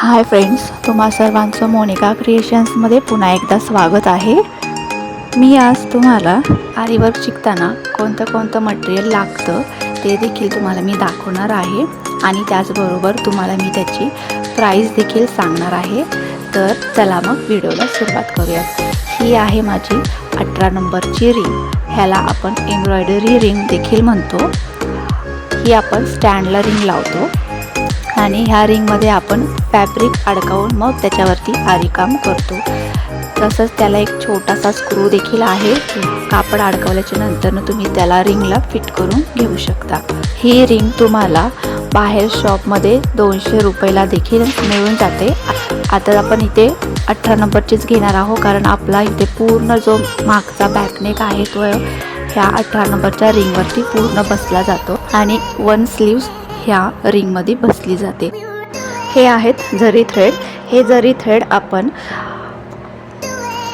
Hi friends तुम्हा सर्वांचं मोनिका क्रिएशन्समध्ये पुन्हा एकदा स्वागत आहे. मी आज तुम्हाला आरीवर्क शिकताना कोणतं कोणतं मटेरियल लागतं ते देखील तुम्हाला मी दाखवणार आहे. आणि त्याचबरोबर तुम्हाला मी त्याची प्राईस देखील सांगणार आहे. तर चला मग व्हिडिओला सुरुवात करूया ही आहे माझी अठरा नंबरची रिंग ह्याला आपण एम्ब्रॉयडरी रिंग देखील म्हणतो. ही आपण स्टँडला रिंग लावतो. आणि ह्या रिंगमध्ये आपण फॅब्रिक अडकावून मग त्याच्यावरती आरीकाम करतो. तसंच त्याला एक छोटासा स्क्रू देखील आहे. कापड अडकवल्याच्या नंतरनं तुम्ही त्याला रिंगला फिट करून घेऊ शकता. ही रिंग तुम्हाला बाहेर शॉपमध्ये दोनशे रुपयाला देखील मिळून जाते. आता आपण इथे अठरा नंबरचीच घेणार आहोत. कारण आपला इथे पूर्ण जो मागचा बॅकनेक आहे तो ह्या अठरा नंबरच्या रिंगवरती पूर्ण बसला जातो. आणि वन स्लीव्स ह्या रिंगमध्ये बसली जाते. हे आहेत जरी थ्रेड. हे जरी थ्रेड आपण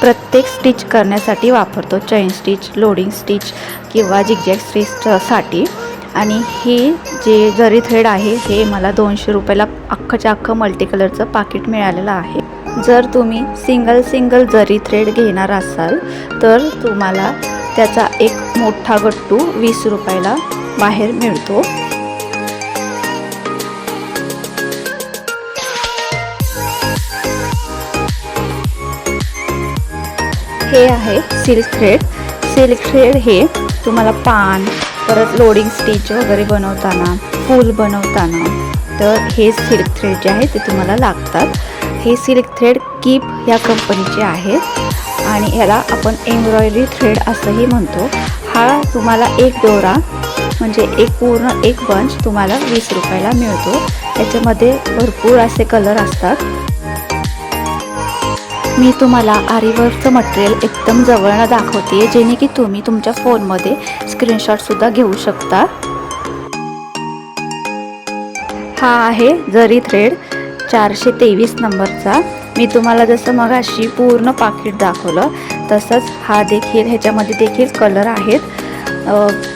प्रत्येक स्टिच करण्यासाठी वापरतो. चैन स्टिच लोडिंग स्टिच किंवा जिगजॅग स्टिचसाठी. आणि हे जे जरी थ्रेड आहे हे मला दोनशे रुपयाला अख्खच्या अख्खं मल्टी कलरचं पाकिट मिळालेलं आहे. जर तुम्ही सिंगल सिंगल जरी थ्रेड घेणार असाल तर तुम्हाला त्याचा एक मोठा गट्टू वीस रुपयाला बाहेर मिळतो. हे आहे सिल्क थ्रेड सिल्क थ्रेड हे तुम्हाला पान परत लोडिंग स्टिच वगैरे बनवताना फूल बनवताना तर हे सिल्क थ्रेड जे आहे ते तुम्हाला लागतात. हे सिल्क थ्रेड कीप या कंपनीचे आहेत. आणि याला आपण एम्ब्रॉयडरी थ्रेड असंही म्हणतो. हा तुम्हाला एक दोरा म्हणजे एक पूर्ण एक बंच तुम्हाला वीस रुपयाला मिळतो. याच्यामध्ये भरपूर असे कलर असतात. मी तुम्हाला आरीवर्कचं मटेरियल एकदम जवळनं दाखवते जेणे की तुम्ही तुमच्या फोनमध्ये स्क्रीनशॉटसुद्धा घेऊ शकता. हा आहे जरी थ्रेड चारशे तेवीस नंबरचा. मी तुम्हाला जसं मग अशी पूर्ण पाकिट दाखवलं तसंच हा देखील ह्याच्यामध्ये देखील कलर आहेत.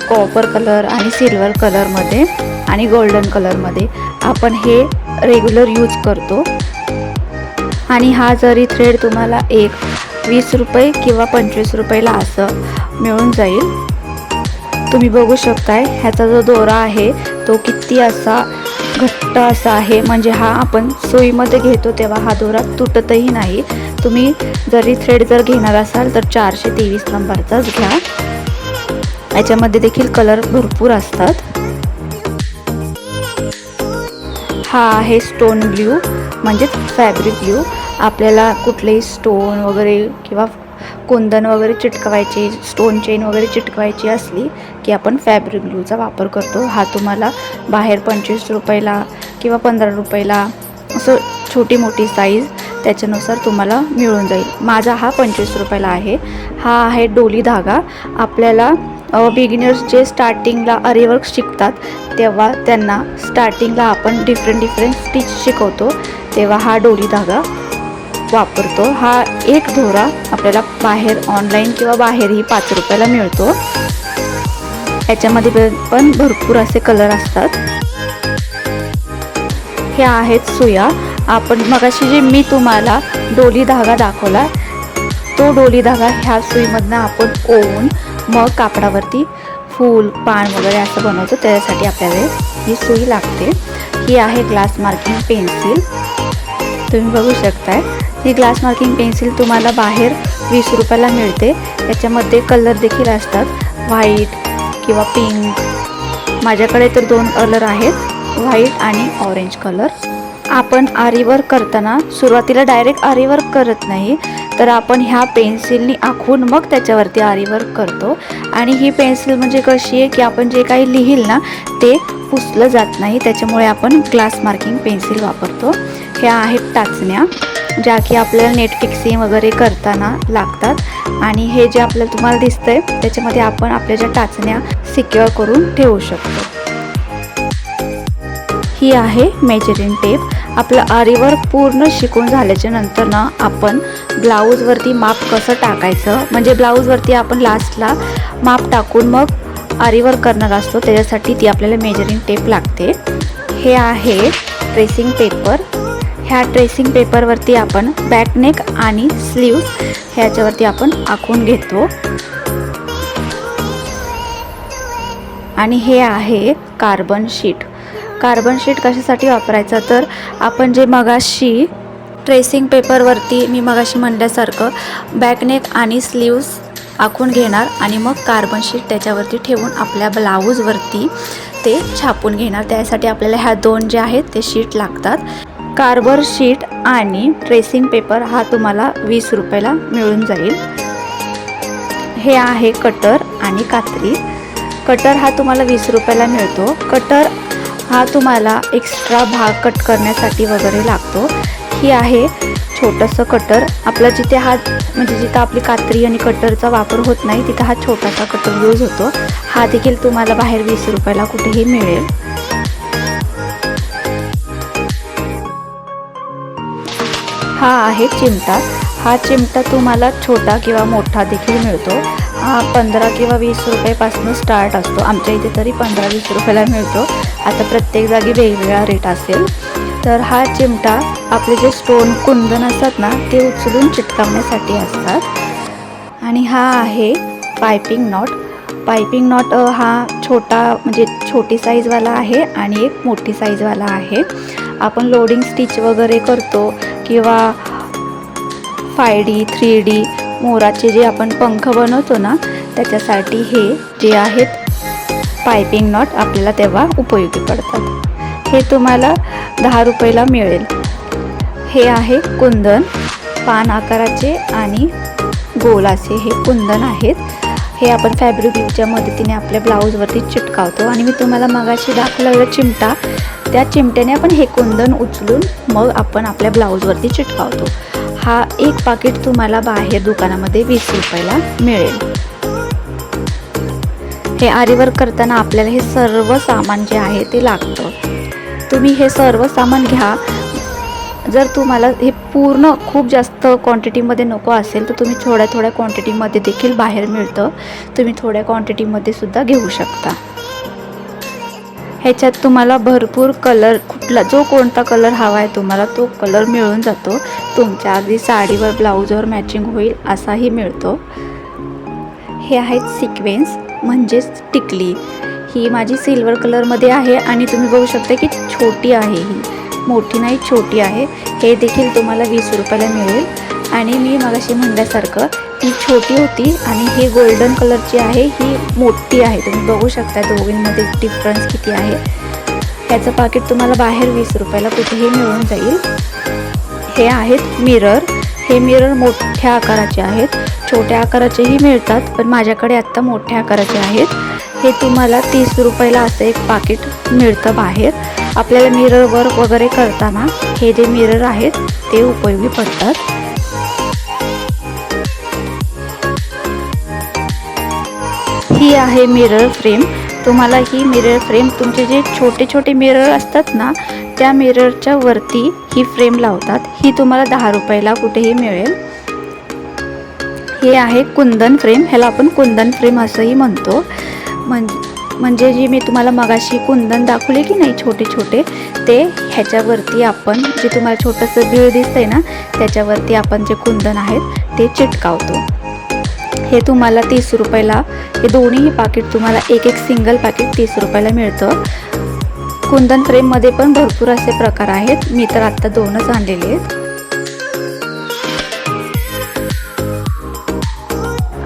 कॉपर कलर आणि सिल्वर कलरमध्ये आणि गोल्डन कलरमध्ये आपण हे रेग्युलर यूज करतो. आणि हा जरी थ्रेड तुम्हाला एक वीस रुपये किंवा पंचवीस रुपयेला असं मिळून जाईल. तुम्ही बघू शकताय ह्याचा जो दोरा आहे तो किती असा घट्ट असा आहे. म्हणजे हा आपण सोयीमध्ये घेतो तेव्हा हा दोरा तुटतही नाही. तुम्ही जरी थ्रेड जर घेणार असाल तर चारशे तेवीस नंबरचाच घ्या. याच्यामध्ये देखील कलर भरपूर असतात. हा आहे स्टोन ब्ल्यू म्हणजेच फॅब्रिक ब्ल्यू आपल्याला कुठलेही स्टोन वगैरे किंवा कुंदन वगैरे चिटकवायची स्टोन चेन वगैरे चिटकवायची असली की आपण फॅब्रिक ग्लूचा वापर करतो. हा तुम्हाला बाहेर पंचवीस रुपयाला किंवा पंधरा रुपयाला असं छोटी मोठी साईज त्याच्यानुसार तुम्हाला मिळून जाईल. माझा हा पंचवीस रुपयाला आहे. हा आहे डोली धागा. आपल्याला बिगिनर्स जे स्टार्टिंगला अरेवर्क शिकतात तेव्हा त्यांना स्टार्टिंगला आपण डिफरंट डिफरंट स्टिच शिकवतो. तेव्हा हा डोली धागा वापरतो. हा एक दोरा आपल्याला बाहेर ऑनलाईन किंवा बाहेरही पाच रुपयाला मिळतो. याच्यामध्ये पण भरपूर असे कलर असतात. हे आहेत सुया. आपण मगाशी जे मी तुम्हाला डोली धागा दाखवला तो डोली धागा ह्या सुईमधनं आपण ओवून मग कापडावरती फूल पान वगैरे असं बनवतो. त्याच्यासाठी आपल्याला ही सुई लागते. ही आहे ग्लास मार्किंग पेन्सिल. तुम्ही बघू शकताय. ही ग्लास मार्किंग पेन्सिल तुम्हाला बाहेर वीस रुपयाला मिळते. त्याच्यामध्ये कलर देखील असतात. व्हाईट किंवा पिंक. माझ्याकडे तर दोन कलर आहेत. व्हाईट आणि ऑरेंज कलर. आपण आरीवर करताना सुरुवातीला डायरेक्ट आरीवर्क करत नाही. तर आपण ह्या पेन्सिलनी आखून मग त्याच्यावरती आरीवर्क करतो. आणि ही पेन्सिल म्हणजे कशी आहे की आपण जे काही लिहिल ना ते पुसलं जात नाही. त्याच्यामुळे आपण ग्लास मार्किंग पेन्सिल वापरतो. ह्या आहेत टाचण्या ज्या की आपल्याला नेट फिक्सिंग वगैरे करताना लागतात. आणि हे जे आपल्याला तुम्हाला दिसतंय त्याच्यामध्ये आपण आपल्या ज्या टाचण्या सिक्युअर करून ठेवू शकतो. ही आहे मेजरिंग टेप आपलं आरीवर पूर्ण शिकून झाल्याच्यानंतर ना आपण ब्लाऊजवरती माप कसं टाकायचं? म्हणजे ब्लाऊजवरती आपण लास्टला माप टाकून मग आरीवर करणार असतो त्याच्यासाठी ती आपल्याला मेजरिंग टेप लागते. हे आहे ट्रेसिंग पेपर ह्या ट्रेसिंग पेपरवरती आपण बॅकनेक आणि स्लीव्स ह्याच्यावरती आपण आखून घेतो. आणि हे आहे कार्बन शीट कार्बन शीट कशासाठी वापरायचं? तर आपण जे मगाशी ट्रेसिंग पेपरवरती मी मगाशी म्हणल्यासारखं बॅकनेक आणि स्लीव्स आखून घेणार आणि मग कार्बन शीट त्याच्यावरती ठेवून आपल्या ब्लाऊजवरती ते छापून घेणार. त्यासाठी आपल्याला ह्या दोन जे आहेत ते शीट लागतात. कार्बन शीट आणि ट्रेसिंग पेपर हा तुम्हाला वीस रुपयाला मिळून जाईल. हे आहे कटर आणि कात्री. कटर हा तुम्हाला वीस रुपयाला मिळतो. कटर हा तुम्हाला एक्स्ट्रा भाग कट करण्यासाठी वगैरे लागतो. ही आहे छोटंसं कटर आपला जिथे हा म्हणजे जिथं आपली कात्री आणि कटरचा वापर होत नाही तिथं हा छोटासा कटर यूज होतो. हा देखील तुम्हाला बाहेर वीस रुपयाला कुठेही मिळेल. हा आहे चिमटा. हा चिमटा तुम्हाला छोटा किंवा मोठा देखील मिळतो. पंधरा किंवा वीस रुपयेपासून स्टार्ट असतो. आमच्या इथे तरी पंधरा वीस रुपयाला मिळतो. आता प्रत्येक जागी वेगवेगळा रेट असेल. तर हा चिमटा आपले जे स्टोन कुंदन असतात ना ते उचलून चिटकावण्यासाठी असतात. आणि हा आहे पायपिंग नॉट पायपिंग नॉट हा छोटा म्हणजे छोटी साईजवाला आहे आणि एक मोठी साईजवाला आहे. आपण लोडिंग स्टिच वगैरे करतो किंवा फाय डी थ्री डी मोराचे जे आपण पंख बनवतो ना त्याच्यासाठी हे जे आहेत पायपिंग नॉट आपल्याला तेव्हा उपयोगी पडतात. हे तुम्हाला दहा रुपयाला मिळेल. हे आहे कुंदन पान आकाराचे आणि गोल असे हे कुंदन आहेत. हे आपण फॅब्रिकच्या मदतीने आपल्या ब्लाऊजवरती चिटकावतो आणि मी तुम्हाला मगाशी दाखवलेला चिमटा त्या चिमट्याने आपण हे कुंदन उचलून मग आपण आपल्या ब्लाऊजवरती चिटकावतो. हा एक पाकिट तुम्हाला बाहेर दुकानामध्ये वीस रुपयाला मिळेल. हे आरीवर्क करताना आपल्याला हे सर्व सामान जे आहे ते लागतं. तुम्ही हे सर्व सामान घ्या. जर तुम्हाला हे पूर्ण खूप जास्त क्वांटिटीमध्ये नको असेल तर तुम्ही थोड्या थोड्या क्वांटिटीमध्ये देखील बाहेर मिळतं. तुम्ही थोड्या क्वांटिटीमध्ये सुद्धा घेऊ शकता. ह्याच्यात तुम्हाला भरपूर कलर कुठला जो कोणता कलर हवा आहे तुम्हाला तो कलर मिळून जातो. तुमच्या अगदी साडीवर ब्लाऊजवर मॅचिंग होईल असाही मिळतो. हे आहेत सिक्वेन्स म्हणजेच टिकली. ही माझी सिल्वर कलरमध्ये आहे आणि तुम्ही बघू शकता की छोटी आहे ही. मोठी नाही छोटी आहे. हे देखील तुम्हाला वीस रुपयाला मिळेल. आणि मी मगाशी म्हणल्यासारखं ती छोटी होती आणि ही गोल्डन कलरची आहे ही मोठी आहे. तुम्ही बघू शकता दोघींमध्ये डिफरन्स किती आहे. ह्याचं पाकिट तुम्हाला बाहेर वीस रुपयाला कुठेही मिळून जाईल. हे आहेत मिरर हे मिरर मोठ्या आकाराचे आहेत. छोट्या आकाराचेही मिळतात पण माझ्याकडे आत्ता मोठ्या आकाराचे आहेत. हे तुम्हाला तीस रुपयाला असं एक पाकिट मिळतं बाहेर. आपल्याला मिरर वर्क वगैरे करताना हे जे मिरर आहेत ते उपयोगी पडतात. ही आहे मिरर फ्रेम तुम्हाला ही मिरर फ्रेम तुमचे जे छोटे छोटे मिरर असतात ना त्या मिररच्या वरती ही फ्रेम लावतात. ही तुम्हाला दहा रुपयाला कुठेही मिळेल. हे आहे कुंदन फ्रेम ह्याला आपण कुंदन फ्रेम असंही म्हणतो. म्हणजे म्हणजे जी मी तुम्हाला मगाशी कुंदन दाखवले की नाही छोटे छोटे ते ह्याच्यावरती आपण जे तुम्हाला छोटंसं बिळ दिसतंय ना त्याच्यावरती आपण जे कुंदन आहेत ते चिटकावतो. हे तुम्हाला तीस रुपयाला हे दोन्हीही पाकिट तुम्हाला एक एक सिंगल पाकिट तीस रुपयाला मिळतं. कुंदन फ्रेममध्ये पण भरपूर असे प्रकार आहेत. मी तर आत्ता दोनच आणलेले आहेत.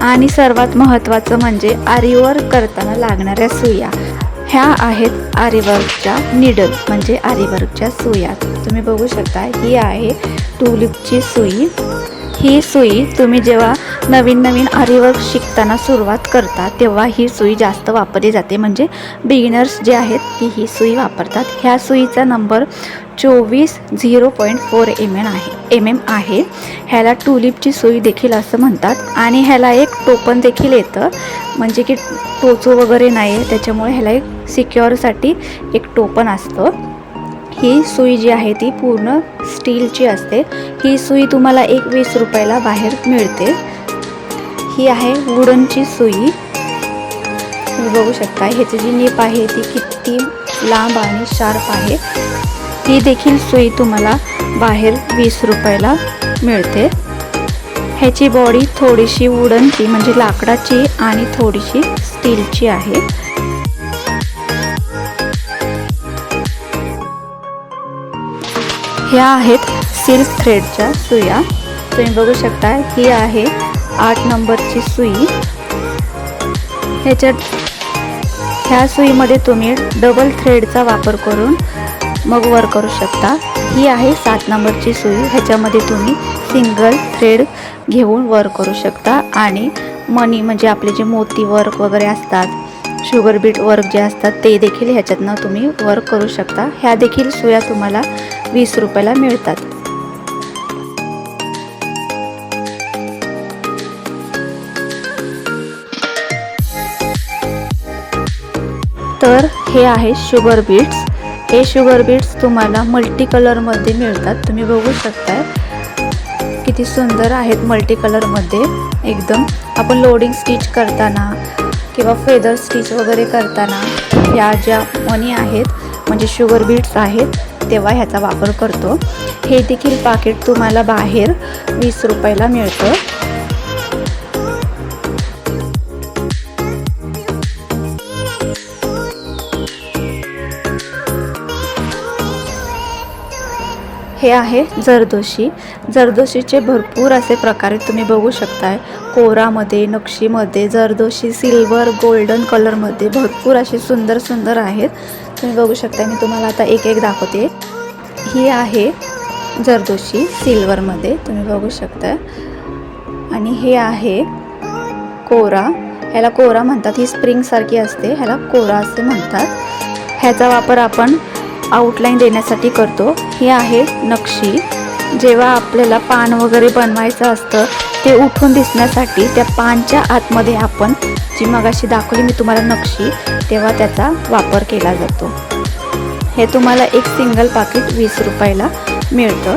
आणि सर्वात महत्त्वाचं म्हणजे आरीवर करताना लागणाऱ्या सुया. ह्या आहेत आरीवर्कच्या निडल म्हणजे आरीवर्कच्या सुया. तुम्ही बघू शकता ही आहे टुलिपची सुई. ही सुई तुम्ही जेव्हा नवीन नवीन आरीवर्क शिकताना सुरुवात करता तेव्हा ही सुई जास्त वापरली जाते. म्हणजे बिगिनर्स जे आहेत ती ही सुई वापरतात. ह्या सुईचा नंबर चोवीस zero point four M N आहे. एम एम आहे. ह्याला टुलिपची सुई देखील असं म्हणतात. आणि ह्याला एक टोपण देखील येतं. म्हणजे की टोचो वगैरे नाही आहे त्याच्यामुळे ह्याला एक सिक्युअरसाठी एक टोपण असतं. ही सुई जी आहे ती पूर्ण स्टीलची असते. ही सुई तुम्हाला एक वीस रुपयाला बाहेर मिळते. ही आहे वुडनची सुई. तुम्ही बघू शकता ह्याची जी नीप आहे ती किती लांब आणि शार्प आहे. ही देखील सुई तुम्हाला बाहेर वीस रुपयाला मिळते. ह्याची बॉडी थोडीशी वुडनची म्हणजे लाकडाची आणि थोडीशी स्टीलची आहे. ह्या आहेत सिल्क थ्रेडच्या सुया. तुम्ही बघू शकता ही आहे आठ नंबरची सुई. ह्याच्यात ह्या सुईमध्ये तुम्ही डबल थ्रेडचा वापर करून मग वर करू शकता. ही आहे सात नंबरची सुई. ह्याच्यामध्ये तुम्ही सिंगल थ्रेड घेऊन वर करू शकता. आणि मनी म्हणजे आपले जे मोती वर्क वगैरे असतात शुगर बीट वर्क जे असतात ते देखील ह्याच्यातनं तुम्ही वर्क करू शकता. ह्या देखील सुया तुम्हाला वीस रुपयाला मिळतात. तर हे आहे शुगर बीट्स हे शुगर बीट्स तुम्हाला मल्टी कलरमध्ये मिळतात. तुम्ही बघू शकताय किती सुंदर आहेत मल्टी कलरमध्ये एकदम आपण लोडिंग स्टिच करताना किंवा फेदर स्टिच वगैरे करताना ह्या ज्या मनी आहेत म्हणजे शुगर बीट्स आहेत तेव्हा ह्याचा वापर करतो. हे देखील पाकिट तुम्हाला बाहेर वीस रुपयाला मिळतं. हे आहे जरदोशी. जरदोशीचे भरपूर असे प्रकारे तुम्ही बघू शकताय. कोरामध्ये नक्षीमध्ये जरदोशी सिल्वर गोल्डन कलरमध्ये भरपूर असे सुंदर सुंदर आहेत. तुम्ही बघू शकता मी तुम्हाला आता एक एक दाखवते. ही आहे जरदोशी सिल्वरमध्ये तुम्ही बघू शकता आणि हे आहे कोरा. ह्याला कोरा म्हणतात ही स्प्रिंगसारखी असते ह्याला कोरा असे म्हणतात. ह्याचा वापर आपण आउटलाईन देण्यासाठी करतो. ही आहे नक्षी. जेव्हा आपल्याला पान वगैरे बनवायचं असतं ते उठून दिसण्यासाठी त्या पानच्या आतमध्ये आपण जी मगाशी दाखवली मी तुम्हाला नक्षी तेव्हा त्याचा वापर केला जातो. हे तुम्हाला एक सिंगल पाकिट वीस रुपयाला मिळतं.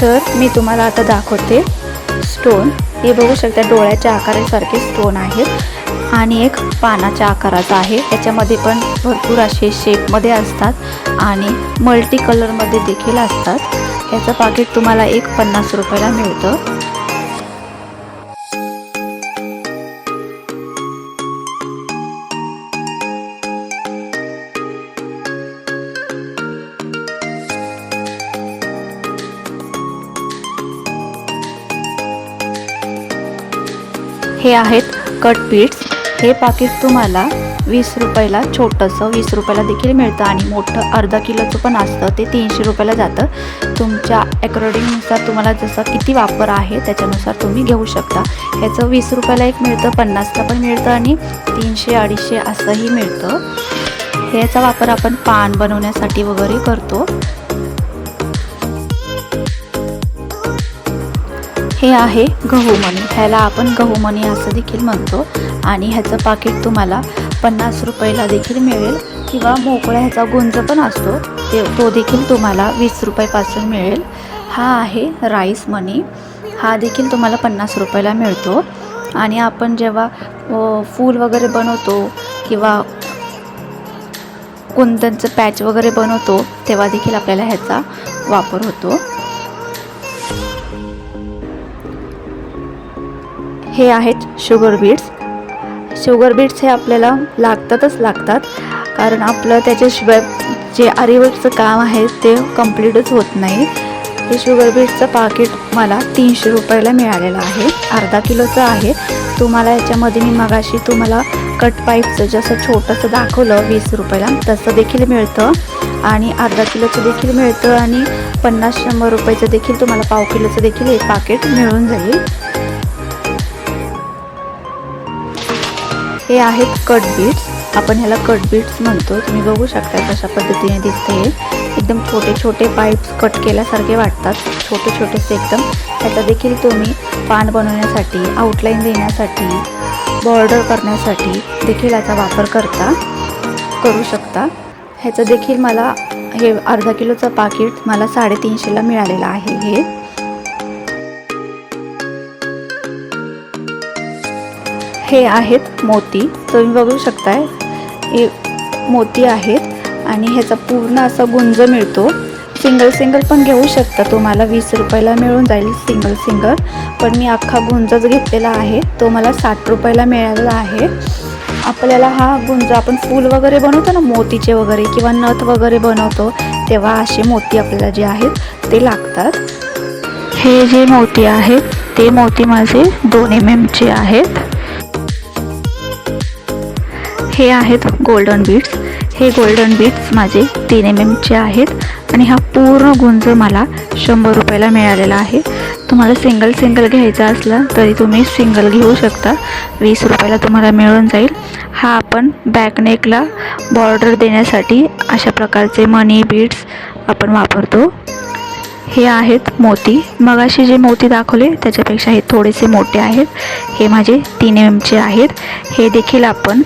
तर मी तुम्हाला आता दाखवते स्टोन हे बघू शकता डोळ्याच्या आकारासारखे स्टोन आहेत. आणि एक पानाच्या आकाराचा आहे. त्याच्यामध्ये पण भरपूर असे शेपमध्ये असतात आणि मल्टी कलरमध्ये देखील असतात. याचं पाकिट तुम्हाला एक पन्नास रुपयाला मिळतं. हे आहेत कट बीट्स हे पाकिट तुम्हाला वीस रुपयाला छोटंसं वीस रुपयाला देखील मिळतं आणि मोठं अर्धा किलोचं पण असतं. ते तीनशे रुपयाला जातं. तुमच्या अकॉर्डिंगनुसार तुम्हाला जसं किती वापर आहे त्याच्यानुसार तुम्ही घेऊ शकता. ह्याचं वीस रुपयाला एक मिळतं पन्नासला पण मिळतं आणि तीनशे अडीचशे असंही मिळतं. ह्याचा वापर आपण पान बनवण्यासाठी वगैरे करतो. हे आहे गहू मणी. ह्याला आपण गहू मणी असं देखील म्हणतो. आणि ह्याचं पाकिट तुम्हाला पन्नास रुपयाला देखील मिळेल. किंवा मोकळा ह्याचा गुंज पण असतो. ते तो देखील तुम्हाला वीस रुपयापासून मिळेल. हा आहे राईस मनी हा देखील तुम्हाला पन्नास रुपयाला मिळतो. आणि आपण जेव्हा फूल वगैरे बनवतो किंवा कुंदनचं पॅच वगैरे बनवतो तेव्हा देखील आपल्याला ह्याचा वापर होतो. हे आहेत शुगर बीट्स शुगर बीट्स हे आपल्याला लागतातच लागतात. कारण आपलं त्याच्याशिवाय जे आरीवर्कचं काम आहे ते कम्प्लीटच होत नाही. हे शुगर बीट्सचं पाकिट मला तीनशे रुपयाला मिळालेलं आहे. अर्धा किलोचं आहे. तुम्हाला याच्यामध्ये मी मगाशी तुम्हाला कट पाईपचं जसं छोटंसं दाखवलं वीस रुपयाला तसं देखील मिळतं. आणि अर्धा किलोचं देखील मिळतं आणि पन्नास शंभर रुपयाचं देखील तुम्हाला पाव किलोचं देखील एक पाकिट मिळून जाईल. हे आहेत कट बीट्स आपण ह्याला कट बीट्स म्हणतो. तुम्ही बघू शकता कशा पद्धतीने दिसते हे. एकदम छोटे छोटे पाईप्स कट केल्यासारखे वाटतात. छोटे छोटेसे एकदम. त्याचा देखील तुम्ही पान बनवण्यासाठी आउटलाईन देण्यासाठी बॉर्डर करण्यासाठी देखील याचा वापर करता करू शकता. ह्याचं देखील मला हे अर्धा किलोचं पाकिट मला साडेतीनशेला मिळालेलं आहे हे. हे आहेत मोती. तुम्ही बघू शकताय. हे मोती आहेत आणि ह्याचा पूर्ण असा गुंज मिळतो. सिंगल सिंगल पण घेऊ शकता तुम्हाला. वीस रुपयाला मिळून जाईल सिंगल सिंगल. पण मी अख्खा गुंजच घेतलेला आहे. तो मला साठ रुपयाला मिळालेला आहे. आपल्याला हा गुंज आपण फूल वगैरे बनवतो ना मोतीचे वगैरे किंवा नथ वगैरे बनवतो तेव्हा असे मोती आपल्याला जे आहेत ते लागतात. हे जे मोती आहेत ते मोती माझे दोन एम एमचे आहेत. हे आहेत गोल्डन बीट्स हे गोल्डन बीट्स माझे तीन एम एमचे आहेत आणि हा पूर्ण गुंज मला शंभर रुपयाला मिळालेला आहे. तुम्हाला सिंगल सिंगल घ्यायचा असला तरी तुम्ही सिंगल घेऊ शकता. वीस रुपयाला तुम्हाला मिळून जाईल. हा आपण बॅकनेकला बॉर्डर देण्यासाठी अशा प्रकारचे मनी बीट्स आपण वापरतो. हे आहेत मोती. मगाशी जे मोती दाखवले त्याच्यापेक्षा हे थोडेसे मोठे आहेत. हे माझे तीन एम एमचे आहेत. हे देखील आपण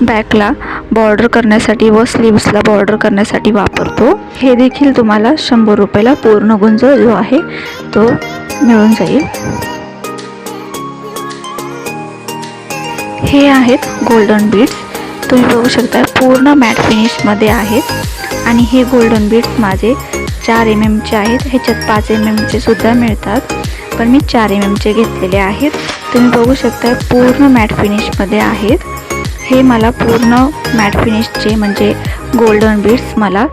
बॅकला बॉर्डर करण्यासाठी व स्लीव्सला बॉर्डर करण्यासाठी वापरतो. हे देखील तुम्हाला शंभर रुपयाला पूर्ण गुंज जो आहे तो मिळून जाईल. हे आहेत गोल्डन बीट्स तुम्ही बघू शकता पूर्ण मॅट फिनिशमध्ये आहेत. आणि हे गोल्डन बीट्स माझे चार एम एमचे आहेत. ह्याच्यात पाच एम एमचे सुद्धा मिळतात. पण मी चार एम एमचे घेतलेले आहेत. तुम्ही बघू शकता पूर्ण मॅट फिनिशमध्ये आहेत. हे मला पूर्ण मॅट फिनिशचे म्हणजे गोल्डन बीड्स मला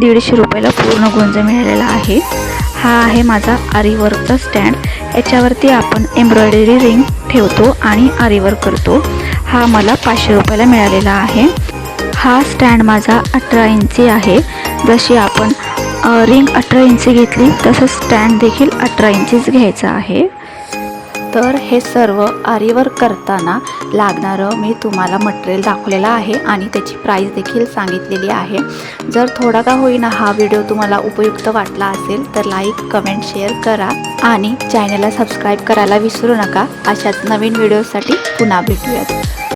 दीडशे रुपयाला पूर्ण गुंज मिळालेला आहे. हा आहे माझा आरीवर्कचा स्टँड याच्यावरती आपण एम्ब्रॉयडरी रिंग ठेवतो आणि आरीवर्क करतो. हा मला पाचशे रुपयाला मिळालेला आहे. हा स्टँड माझा अठरा इंची आहे. जशी आपण रिंग अठरा इंची घेतली तसं स्टँड देखील अठरा इंचीच घ्यायचा आहे. तर हे सर्व आरीवर करताना लागणारं मी तुम्हाला मटेरियल दाखवलेलं आहे आणि त्याची प्राईस देखील सांगितलेली आहे. जर थोडा का होईना हा व्हिडिओ तुम्हाला उपयुक्त वाटला असेल तर लाईक कमेंट शेअर करा आणि चॅनलला सबस्क्राईब करायला विसरू नका. अशाच नवीन व्हिडिओसाठी पुन्हा भेटूयात.